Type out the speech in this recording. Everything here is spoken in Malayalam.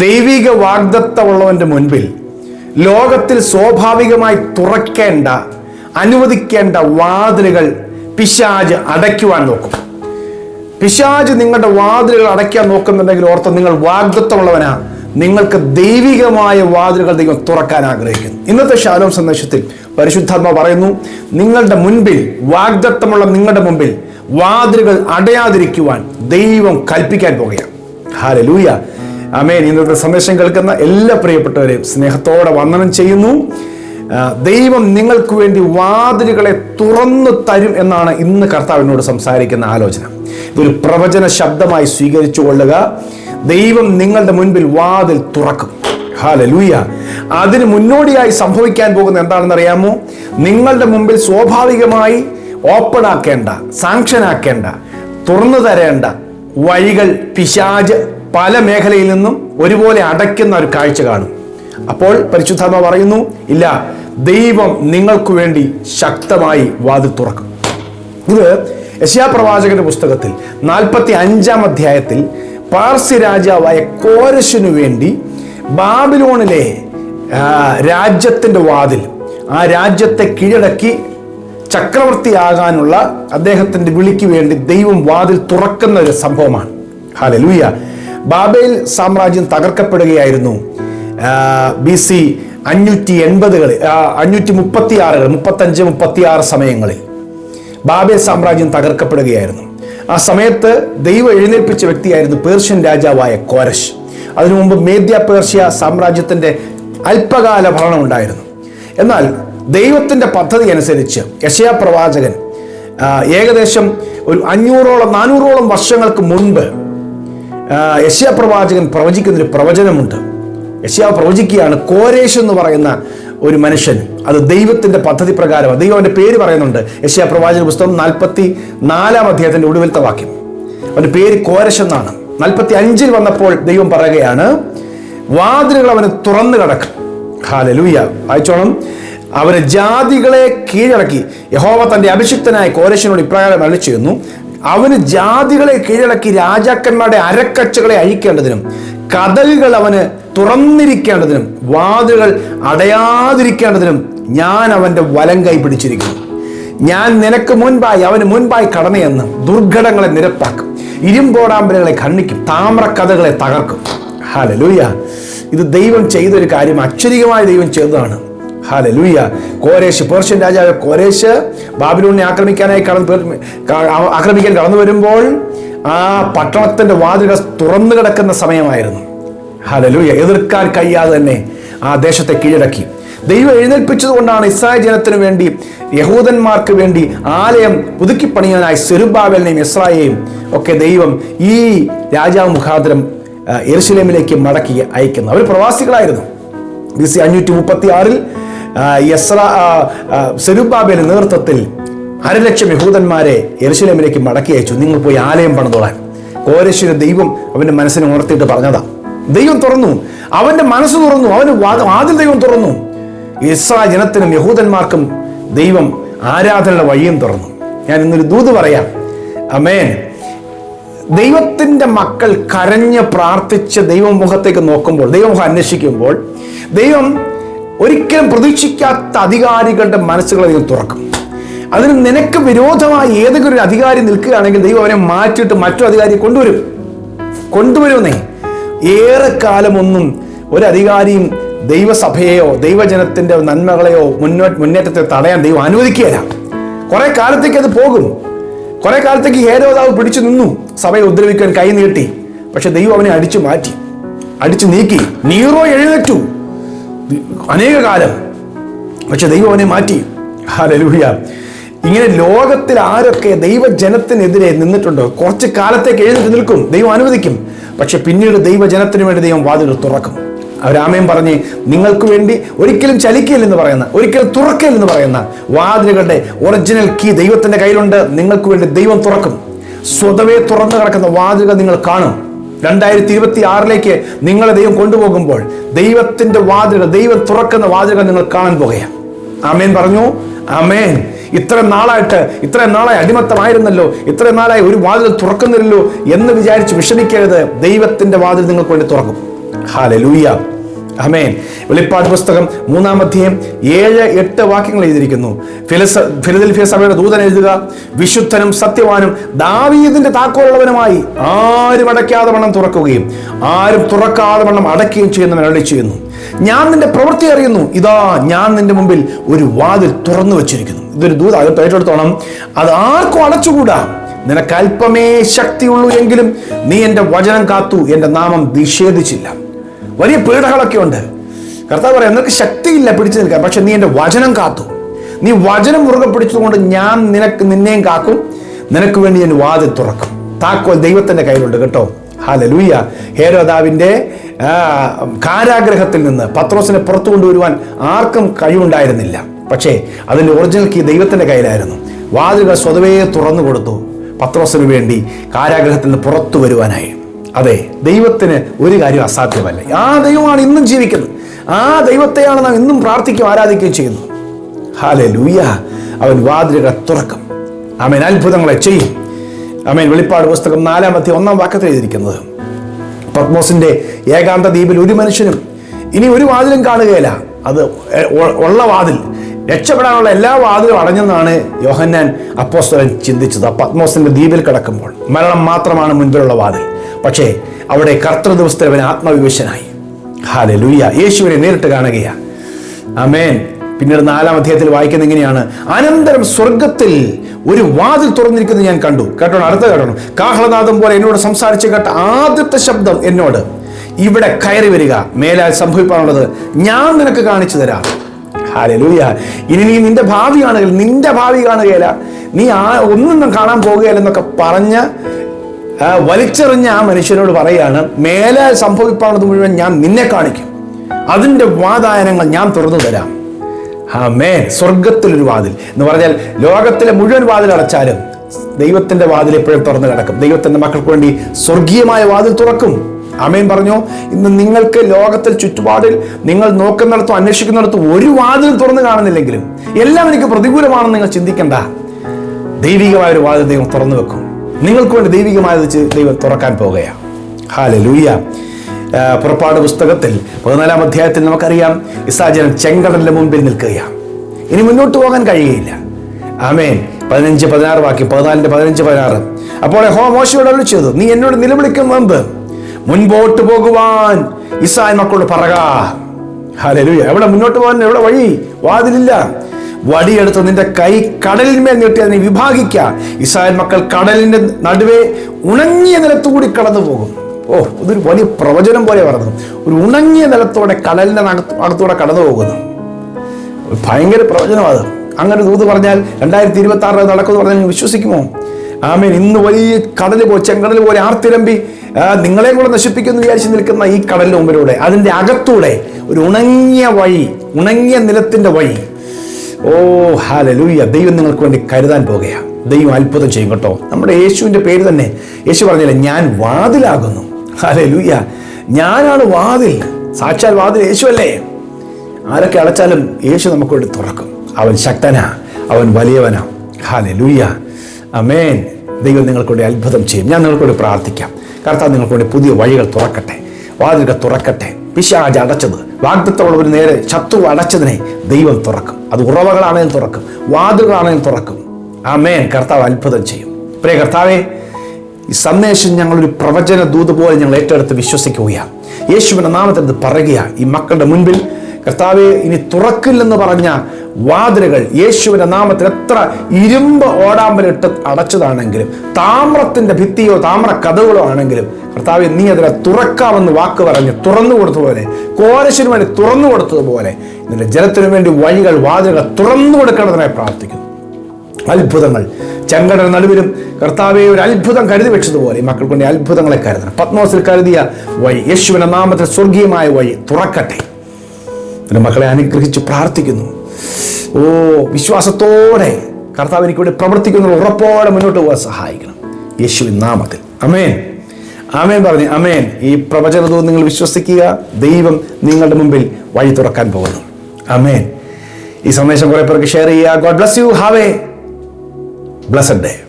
ദൈവിക വാഗ്ദത്തമുള്ളവന്റെ മുൻപിൽ ലോകത്തിൽ സ്വാഭാവികമായി തുറക്കേണ്ട അനുവദിക്കേണ്ട വാതിലുകൾ പിശാജ് അടയ്ക്കുവാൻ നോക്കും. പിശാജ് നിങ്ങളുടെ വാതിലുകൾ അടയ്ക്കാൻ നോക്കുന്നുണ്ടെങ്കിൽ ഓർത്ത് നിങ്ങൾ വാഗ്ദത്തമുള്ളവനാണ് നിങ്ങൾക്ക് ദൈവികമായ വാതിലുകൾ നിങ്ങൾ തുറക്കാൻ ആഗ്രഹിക്കുന്നു. ഇന്നത്തെ ശാലോം സന്ദേശത്തിൽ പരിശുദ്ധാത്മ പറയുന്നു നിങ്ങളുടെ മുൻപിൽ വാഗ്ദത്തമുള്ള നിങ്ങളുടെ മുമ്പിൽ വാതിലുകൾ അടയാതിരിക്കുവാൻ ദൈവം കൽപ്പിക്കാൻ പോകുകയാണ് ഹാലലൂയ അമേൻ ഇന്നത്തെ സന്ദേശം കേൾക്കുന്ന എല്ലാ പ്രിയപ്പെട്ടവരെയും സ്നേഹത്തോടെ വന്ദനം ചെയ്യുന്നു. ദൈവം നിങ്ങൾക്ക് വേണ്ടി വാതിലുകളെ തുറന്നു തരും എന്നാണ് ഇന്ന് കർത്താവിനോട് സംസാരിക്കുന്ന ആലോചന. ഇതൊരു പ്രവചന ശബ്ദമായി സ്വീകരിച്ചു കൊള്ളുക. ദൈവം നിങ്ങളുടെ മുൻപിൽ വാതിൽ തുറക്കും. അതിന് മുന്നോടിയായി സംഭവിക്കാൻ പോകുന്ന എന്താണെന്ന് അറിയാമോ നിങ്ങളുടെ മുമ്പിൽ സ്വാഭാവികമായി ഓപ്പൺ ആക്കേണ്ട സാങ്ഷൻ ആക്കേണ്ട തുറന്നു തരേണ്ട വഴികൾ പിശാജ് പല മേഖലയിൽ നിന്നും ഒരുപോലെ അടയ്ക്കുന്ന ഒരു കാഴ്ച കാണും. അപ്പോൾ പരിശുദ്ധാത്മ പറയുന്നു ഇല്ല ദൈവം നിങ്ങൾക്ക് വേണ്ടി ശക്തമായി വാതിൽ തുറക്കും. ഇത് യശാപ്രവാചകന്റെ പുസ്തകത്തിൽ നാൽപ്പത്തി അഞ്ചാം അധ്യായത്തിൽ പാർസി രാജാവായ കോരശിനു വേണ്ടി ബാബിലോണിലെ രാജ്യത്തിന്റെ വാതിൽ ആ രാജ്യത്തെ കീഴടക്കി ചക്രവർത്തിയാകാനുള്ള അദ്ദേഹത്തിന്റെ വിളിക്ക് വേണ്ടി ദൈവം വാതിൽ തുറക്കുന്ന ഒരു സംഭവമാണ് ഹാലലൂയ ബാബേൽ സാമ്രാജ്യം തകർക്കപ്പെടുകയായിരുന്നു. ബി സി അഞ്ഞൂറ്റി എൺപതുകളിൽ അഞ്ഞൂറ്റി മുപ്പത്തി ആറുകൾ മുപ്പത്തഞ്ച് മുപ്പത്തി ആറ് സമയങ്ങളിൽ ബാബേൽ സാമ്രാജ്യം തകർക്കപ്പെടുകയായിരുന്നു. ആ സമയത്ത് ദൈവം എഴുന്നേൽപ്പിച്ച വ്യക്തിയായിരുന്നു പേർഷ്യൻ രാജാവായ കോരശ് അതിനു മുമ്പ് മേദ്യ പേർഷ്യ സാമ്രാജ്യത്തിന്റെ അല്പകാല ഭരണം ഉണ്ടായിരുന്നു. എന്നാൽ ദൈവത്തിന്റെ പദ്ധതി അനുസരിച്ച് യശയാ പ്രവാചകൻ ഏകദേശം ഒരു അഞ്ഞൂറോളം നാനൂറോളം വർഷങ്ങൾക്ക് മുൻപ് യശയാ പ്രവാചകൻ പ്രവചിക്കുന്നൊരു പ്രവചനമുണ്ട്. യശ്യാ പ്രവചിക്കുകയാണ് കോരേഷ് എന്ന് പറയുന്ന ഒരു മനുഷ്യൻ. അത് ദൈവത്തിന്റെ പദ്ധതി പ്രകാരം ദൈവം അവന്റെ പേര് പറയുന്നുണ്ട്. യശ്യാ പ്രവാചക പുസ്തകം നാൽപ്പത്തി നാലാം അധ്യായത്തിന്റെ ഒടുവിലത്തെ വാക്യം. അവന്റെ പേര് കോരശ് എന്നാണ്. നാൽപ്പത്തി അഞ്ചിൽ വന്നപ്പോൾ ദൈവം പറയുകയാണ് വാതിലുകൾ അവന് തുറന്നു കിടക്കും. ഹാലലൂയ വായിച്ചോണം. അവന് ജാതികളെ കീഴടക്കി. യഹോവ തന്റെ അഭിഷിക്തനായ കോരശനോട് ഇപ്രകാരം അരളി ചെയ്യുന്നു അവന് ജാതികളെ കീഴടക്കി രാജാക്കന്മാരുടെ അരക്കച്ചകളെ അഴിക്കേണ്ടതിനും കഥകൾ അവന് തുറന്നിരിക്കേണ്ടതിനും വാതിലുകൾ അടയാതിരിക്കേണ്ടതിനും ഞാൻ അവന്റെ വലം കൈ പിടിച്ചിരിക്കുന്നു. ഞാൻ നിനക്ക് മുൻപായി അവന് മുൻപായി കടന്നയെന്ന് ദുർഘടങ്ങളെ നിരപ്പാക്കും. ഇരുമ്പോടാമ്പലുകളെ ഖണ്ഡിക്കും താമ്രക്കഥകളെ തകർക്കും. ഹാലലൂയ ഇത് ദൈവം ചെയ്തൊരു കാര്യം അക്ഷരികമായ ദൈവം ചെയ്തതാണ്. ഹാലലൂയ കോരേശ് പേർഷ്യൻ രാജാവ് കോരേശ് ബാബിലൂണിനെ ആക്രമിക്കാനായി കടന്ന് ആക്രമിക്കാൻ കടന്നു വരുമ്പോൾ ആ പട്ടണത്തിന്റെ വാതിലുകൾ തുറന്നു കിടക്കുന്ന സമയമായിരുന്നു. ഹാലലൂയ്യ എതിർക്കാൻ കഴിയാതെ തന്നെ ആ ദേശത്തെ കീഴടക്കി. ദൈവം എഴുന്നേൽപ്പിച്ചതുകൊണ്ടാണ് ഇസ്രായേൽ ജനത്തിനു വേണ്ടി യഹൂദന്മാർക്ക് വേണ്ടി ആലയം പുതുക്കിപ്പണിയാനായി സെരുബാബലിനെയും ഇസ്രായേയും ഒക്കെ ദൈവം ഈ രാജാവ് മുഖാന്തരം ആ, മടക്കി അയക്കുന്നു. അവർ പ്രവാസികളായിരുന്നു. ബി സി അഞ്ഞൂറ്റി മുപ്പത്തി ആറിൽ യസ്ര സെരുബാബേലിന്റെ നേതൃത്വത്തിൽ അരലക്ഷം യഹൂദന്മാരെ യെരുശലേമിലേക്ക് മടക്കി അയച്ചു. നിങ്ങൾ പോയി ആലയം പണിതോളാൻ. കോരശ്വര ദൈവം അവന്റെ മനസ്സിനെ ഉണർത്തിയിട്ട് പറഞ്ഞതാ. ദൈവം തുറന്നു. അവന്റെ മനസ്സ് തുറന്നു. അവന് ആദ്യം ദൈവം തുറന്നു. ഇസ്രാ ജനത്തിനും യഹൂദന്മാർക്കും ദൈവം ആരാധനയുടെ വഴിയും തുറന്നു. ഞാൻ ഇന്നൊരു ദൂത് പറയാം. അമേൻ ദൈവത്തിന്റെ മക്കൾ കരഞ്ഞ് പ്രാർത്ഥിച്ച് ദൈവമുഖത്തേക്ക് നോക്കുമ്പോൾ ദൈവമുഖം അന്വേഷിക്കുമ്പോൾ ദൈവം ഒരിക്കലും പ്രതീക്ഷിക്കാത്ത അധികാരികളുടെ മനസ്സുകളെ ദൈവം തുറക്കും. അതിന് നിനക്ക് വിരോധമായി ഏതെങ്കിലും ഒരു അധികാരി നിൽക്കുകയാണെങ്കിൽ ദൈവം അവനെ മാറ്റിയിട്ട് മറ്റൊരു അധികാരി കൊണ്ടുവരും. കൊണ്ടുവരുമെന്നേ. ഏറെ കാലമൊന്നും ഒരു അധികാരിയും ദൈവസഭയെയോ ദൈവജനത്തിന്റെ നന്മകളെയോ മുന്നോട്ട് മുന്നേറ്റത്തെ തടയാൻ ദൈവം അനുവദിക്കുകയില്ല. കുറെ കാലത്തേക്ക് അത് പോകും. കുറെ കാലത്തേക്ക് ഹേരോദാവ് പിടിച്ചു നിന്നു. സഭയെ ഉദ്രവിക്കാൻ കൈ നീട്ടി. പക്ഷെ ദൈവം അവനെ അടിച്ചു മാറ്റി. അടിച്ചു നീക്കി. നീറോ എഴുന്നേറ്റു. അനേക കാലം പക്ഷെ ദൈവം അവനെ മാറ്റി. ഹല്ലേലൂയ. ഇങ്ങനെ ലോകത്തിൽ ആരൊക്കെ ദൈവജനത്തിനെതിരെ നിന്നിട്ടുണ്ടോ? കുറച്ച് കാലത്തേക്ക് എഴുന്നേറ്റ് നിൽക്കും. ദൈവം അനുവദിക്കും. പക്ഷെ പിന്നീട് ദൈവജനത്തിന് വേണ്ടി ദൈവം വാതിൽ തുറക്കും. അവരാമയും പറഞ്ഞ് നിങ്ങൾക്ക് വേണ്ടി ഒരിക്കലും ചലിക്കില്ലെന്ന് പറയുന്ന ഒരിക്കലും തുറക്കില്ലെന്ന് പറയുന്ന വാതിലുകളുടെ ഒറിജിനൽ കീ ദൈവത്തിന്റെ കയ്യിലുണ്ട്. നിങ്ങൾക്ക് വേണ്ടി ദൈവം തുറക്കും. സ്വതവേ തുറന്നു കിടക്കുന്ന വാതിലുകൾ നിങ്ങൾ കാണും. രണ്ടായിരത്തി ഇരുപത്തി ആറിലേക്ക് നിങ്ങളെ ദൈവം കൊണ്ടുപോകുമ്പോൾ ദൈവത്തിന്റെ വാതിലുകൾ ദൈവം തുറക്കുന്ന വാതിലുകൾ നിങ്ങൾ കാണാൻ പോകുകയാണ്. ആമേൻ പറഞ്ഞു. ആമേൻ. ഇത്ര നാളായിട്ട് ഇത്ര നാളായി അടിമത്തമായിരുന്നല്ലോ ഇത്ര നാളായി ഒരു വാതിൽ തുറക്കുന്നില്ലല്ലോ എന്ന് വിചാരിച്ച് വിഷമിക്കരുത്. ദൈവത്തിന്റെ വാതിൽ നിങ്ങൾക്ക് വേണ്ടി തുറക്കും. ഹാലലൂയ അമേൻ വെളിപ്പാട് പുസ്തകം മൂന്നാം അധ്യായം ഏഴ് എട്ട് വാക്യങ്ങൾ എഴുതിയിരിക്കുന്നു. ഫിലസ ഫിലദൽഫിയ സഭയുടെ ദൂതൻ എഴുതുക വിശുദ്ധനും സത്യവാനും ദാവീദിന്റെ താക്കോലുള്ളവനുമായി ആരും അടയ്ക്കാതെ വണ്ണം തുറക്കുകയും ആരും തുറക്കാതെ വണ്ണം അടയ്ക്കുകയും ചെയ്യുന്നവൻ അരളി ചെയ്യുന്നു. ഞാൻ നിന്റെ പ്രവൃത്തി അറിയുന്നു. ഇതാ ഞാൻ നിന്റെ മുമ്പിൽ ഒരു വാതിൽ തുറന്നു വെച്ചിരിക്കുന്നു. ഇതൊരു ദൂത അത് ഏറ്റെടുത്തോണം. അത് ആർക്കും അടച്ചുകൂടാ. നിനക്ക് അല്പമേ ശക്തിയുള്ളൂ എങ്കിലും നീ എന്റെ വചനം കാത്തു എന്റെ നാമം നിഷേധിച്ചില്ല. വലിയ പീഡകളൊക്കെ ഉണ്ട്. കർത്താവ് പറയാം നിനക്ക് ശക്തിയില്ല പിടിച്ചു നിൽക്കാൻ പക്ഷെ നീ എന്റെ വചനം കാത്തു. നീ വചനം മുറുകെ പിടിച്ചതുകൊണ്ട് ഞാൻ നിനക്ക് നിന്നെയും കാക്കും. നിനക്ക് വേണ്ടി ഞാൻ വാതിൽ തുറക്കും. താക്കോൽ ദൈവത്തിന്റെ കയ്യിലുണ്ട് കേട്ടോ. ഹാലലൂയ ലൂയ്യ ഹേരോദാവിന്റെ കാരാഗ്രഹത്തിൽ നിന്ന് പത്രോസിനെ പുറത്തു കൊണ്ടുവരുവാൻ ആർക്കും കഴിവുണ്ടായിരുന്നില്ല. പക്ഷേ അതിന്റെ ഒറിജിനൽ കീ ദൈവത്തിന്റെ കയ്യിലായിരുന്നു. വാതിലുകൾ സ്വതവേ തുറന്നു കൊടുത്തു. പത്രോസിന് വേണ്ടി കാരാഗ്രഹത്തിൽ നിന്ന് പുറത്തു വരുവാനായി. അതെ ദൈവത്തിന് ഒരു കാര്യം അസാധ്യമല്ല. ആ ദൈവമാണ് ഇന്നും ജീവിക്കുന്നത്. ആ ദൈവത്തെയാണ് നാം ഇന്നും പ്രാർത്ഥിക്കുകയും ആരാധിക്കുകയും ചെയ്യുന്നു ഹാലെ ലൂയ അവൻ വാതിലുകൾ തുറക്കും. അവൻ അത്ഭുതങ്ങളെ ചെയ്യും. അമേൻ വെളിപ്പാട് പുസ്തകം നാലാമത്തെ ഒന്നാം വാക്കത്തിൽ എഴുതിയിരിക്കുന്നത്. പത്മോസിന്റെ ഏകാന്ത ദ്വീപിൽ ഒരു മനുഷ്യനും ഇനി ഒരു വാതിലും കാണുകയില്ല. അത് ഉള്ള വാതിൽ. രക്ഷപ്പെടാനുള്ള എല്ലാ വാതിലും അടഞ്ഞെന്നാണ് യോഹന്നാൻ അപ്പോസ്തലൻ ചിന്തിച്ചത്. പത്മോസിന്റെ ദ്വീപിൽ കിടക്കുമ്പോൾ. മരണം മാത്രമാണ് മുൻപിലുള്ള വാതിൽ. പക്ഷേ അവിടെ കർത്തൃ ദിവസത്തിൽ അവൻ ആത്മവിവശനായി. ഹാലെ ലൂയ യേശുവിനെ നേരിട്ട് കാണുകയാ. അമേൻ പിന്നീട് നാലാം അധ്യായത്തിൽ വായിക്കുന്ന എങ്ങനെയാണ്? അനന്തരം സ്വർഗത്തിൽ ഒരു വാതിൽ തുറന്നിരിക്കുന്നത് ഞാൻ കണ്ടു. കേട്ടോ അടുത്ത കേട്ടോ കാഹളനാദം പോലെ എന്നോട് സംസാരിച്ച് കേട്ട ആദ്യത്തെ ശബ്ദം എന്നോട്. ഇവിടെ കയറി വരിക. മേലാൽ സംഭവിക്കാനുള്ളത് ഞാൻ നിനക്ക് കാണിച്ചു തരാം. ഹാലലൂയ ഇനി നീ നിന്റെ ഭാവി കാണുകയില്ല. നിന്റെ ഭാവി കാണുകയില്ല. നീ ആ ഒന്നും കാണാൻ പോകുകയില്ല എന്നൊക്കെ പറഞ്ഞ വലിച്ചെറിഞ്ഞ ആ മനുഷ്യനോട് പറയാണ് മേലെ സംഭവിപ്പാണത് മുഴുവൻ ഞാൻ നിന്നെ കാണിക്കും. അതിന്റെ വാതായനങ്ങൾ ഞാൻ തുറന്നു തരാം. ആ മേ സ്വർഗത്തിലൊരു വാതിൽ എന്ന് പറഞ്ഞാൽ ലോകത്തിലെ മുഴുവൻ വാതിൽ അടച്ചാലും ദൈവത്തിന്റെ വാതിൽ എപ്പോഴും തുറന്നു കിടക്കും. ദൈവത്തിന്റെ മക്കൾക്ക് വേണ്ടി സ്വർഗീയമായ വാതിൽ തുറക്കും. അമേൻ പറഞ്ഞു? ഇന്ന് നിങ്ങൾക്ക് ലോകത്തിൽ ചുറ്റുപാടിൽ നിങ്ങൾ നോക്കുന്നിടത്തും അന്വേഷിക്കുന്നിടത്തും ഒരു വാതിൽ തുറന്നു കാണുന്നില്ലെങ്കിലും എല്ലാം എനിക്ക് പ്രതികൂലമാണെന്ന് നിങ്ങൾ ചിന്തിക്കണ്ട. ദൈവികമായ ഒരു വാതിൽ ദൈവം തുറന്നു വെക്കും. നിങ്ങൾക്ക് വേണ്ടി ദൈവികമായത് ദൈവം തുറക്കാൻ പോകുകയാണ്. ഹാല ലൂയ പുറപ്പാട് പുസ്തകത്തിൽ പതിനാലാം അധ്യായത്തിൽ നമുക്കറിയാം ഇസാജനം ചെങ്കടലിന്റെ മുമ്പിൽ നിൽക്കുകയാണ്. ഇനി മുന്നോട്ട് പോകാൻ കഴിയുകയില്ല. ആമേൻ. പതിനഞ്ച് പതിനാറ് വാക്യം പതിനാലിന്റെ പതിനഞ്ച് പതിനാറ്. അപ്പോൾ ഹോ മോശയോട് വിളിച്ചത് നീ എന്നോട് നിലവിളിക്കുന്നത് മുൻപോട്ട് പോകുവാൻ ഇസായ മക്കളോട് പറക ഹാലലൂയ എവിടെ മുന്നോട്ട് പോകാൻ എവിടെ വഴി? വാതിലില്ല. വടിയെടുത്ത് നിന്റെ കൈ കടലിന്മേൽ നീട്ടി അതിനെ വിഭാഗിക്ക ഇസ്രായേൽ മക്കൾ കടലിന്റെ നടുവേ ഉണങ്ങിയ നിലത്തുകൂടി കടന്നു പോകും ഓ ഇതൊരു വലിയ പ്രവചനം പോലെ പറഞ്ഞു ഒരു ഉണങ്ങിയ നിലത്തോടെ നകത്ത് അകത്തൂടെ കടന്നു പോകുന്നു ഭയങ്കര പ്രവചനം അത്. അങ്ങനെ ദൂത് പറഞ്ഞാൽ രണ്ടായിരത്തി ഇരുപത്തി ആറിൽ നടക്കുമെന്ന് പറഞ്ഞാൽ വിശ്വസിക്കുമോ? ആമേൻ. ഇന്ന് വലിയ കടൽ പോലെ ചെങ്കടൽ പോലെ ആർത്തിരമ്പി നിങ്ങളെ കൂടെ നശിപ്പിക്കുമെന്ന് വിചാരിച്ച് നിൽക്കുന്ന ഈ കടലിന് മുമ്പിലൂടെ അതിന്റെ അകത്തൂടെ ഒരു ഉണങ്ങിയ വഴി ഉണങ്ങിയ നിലത്തിന്റെ വഴി ഓ ഹാലലൂയ ദൈവം നിങ്ങൾക്ക് വേണ്ടി കരുതാൻ പോകുകയാണ്. ദൈവം അത്ഭുതം ചെയ്യും കേട്ടോ. നമ്മുടെ യേശുവിന്റെ പേര് തന്നെ യേശു പറഞ്ഞില്ല ഞാൻ വാതിലാകുന്നു. ഹാലലൂയ ഞാനാണ് വാതിൽ. സാക്ഷാൽ വാതിൽ യേശു അല്ലേ ആരൊക്കെ അടച്ചാലും യേശു നമുക്ക് വേണ്ടി തുറക്കും. അവൻ ശക്തനാ അവൻ വലിയവനാ. ഹാലെ ലൂയ അമേൻ ദൈവം നിങ്ങൾക്ക് വേണ്ടി അത്ഭുതം ചെയ്യും. ഞാൻ നിങ്ങൾക്ക് വേണ്ടി പ്രാർത്ഥിക്കാം. കർത്താവ് നിങ്ങൾക്ക് വേണ്ടി പുതിയ വഴികൾ തുറക്കട്ടെ. വാതിലുകൾ തുറക്കട്ടെ. പിശാജ് അടച്ചത് വാഗ്ദത്തമുള്ളവർ നേരെ ശത്രു അടച്ചതിനെ ദൈവം തുറക്കും. അത് ഉറവകളാണെങ്കിലും തുറക്കും. വാതിലുകളാണെങ്കിലും തുറക്കും. ആ മേൻ കർത്താവ് അത്ഭുതം ചെയ്യും. പ്രിയ കർത്താവേ ഈ സന്ദേശം ഞങ്ങളൊരു പ്രവചന ദൂത് പോലെ ഞങ്ങൾ ഏറ്റെടുത്ത് വിശ്വസിക്കുകയാണ്. യേശുവിന്റെ നാമത്തിൽ ഇത് ഈ മക്കളുടെ മുൻപിൽ കർത്താവെ ഇനി തുറക്കില്ലെന്ന് പറഞ്ഞ വാതിലുകൾ യേശുവിന്റെ നാമത്തിൽ എത്ര ഇരുമ്പ് ഓടാമ്പലിട്ട് അടച്ചതാണെങ്കിലും താമ്രത്തിന്റെ ഭിത്തിയോ താമ്ര കഥകളോ ആണെങ്കിലും കർത്താവ് നീ അതിനെ തുറക്കാമെന്ന് വാക്ക് പറഞ്ഞ് തുറന്നു കൊടുത്തതുപോലെ കോരശിന് വേണ്ടി തുറന്നു കൊടുത്തതുപോലെ നിന്റെ ജലത്തിനു വേണ്ടി വഴികൾ വാതിലുകൾ തുറന്നു കൊടുക്കേണ്ടതിനായി പ്രാർത്ഥിക്കുന്നു. അത്ഭുതങ്ങൾ. ചെങ്കടൽ നടുവിലും കർത്താവെ ഒരു അത്ഭുതം കരുതി വെച്ചതുപോലെ മക്കൾ കൊണ്ട് അത്ഭുതങ്ങളെ കരുതണം. പത്മോസിൽ കരുതിയ വഴി യേശുവിന്റെ നാമത്തിൽ സ്വർഗീയമായ വഴി തുറക്കട്ടെ. എന്റെ മക്കളെ അനുഗ്രഹിച്ച് പ്രാർത്ഥിക്കുന്നു. ഓ വിശ്വാസത്തോടെ കർത്താവ് എനിക്ക് വേണ്ടി പ്രവർത്തിക്കുന്ന ഉറപ്പോടെ മുന്നോട്ട് പോകാൻ സഹായിക്കണം. യേശുവിൻ നാമത്തിൽ. അമേൻ അമേൻ പറഞ്ഞു അമേൻ ഈ പ്രവചനവും നിങ്ങൾ വിശ്വസിക്കുക. ദൈവം നിങ്ങളുടെ മുമ്പിൽ വഴി തുറക്കാൻ പോകുന്നു. അമേൻ ഈ സന്ദേശം കുറെ പേർക്ക് ഷെയർ ചെയ്യുക. God bless you have a blessed day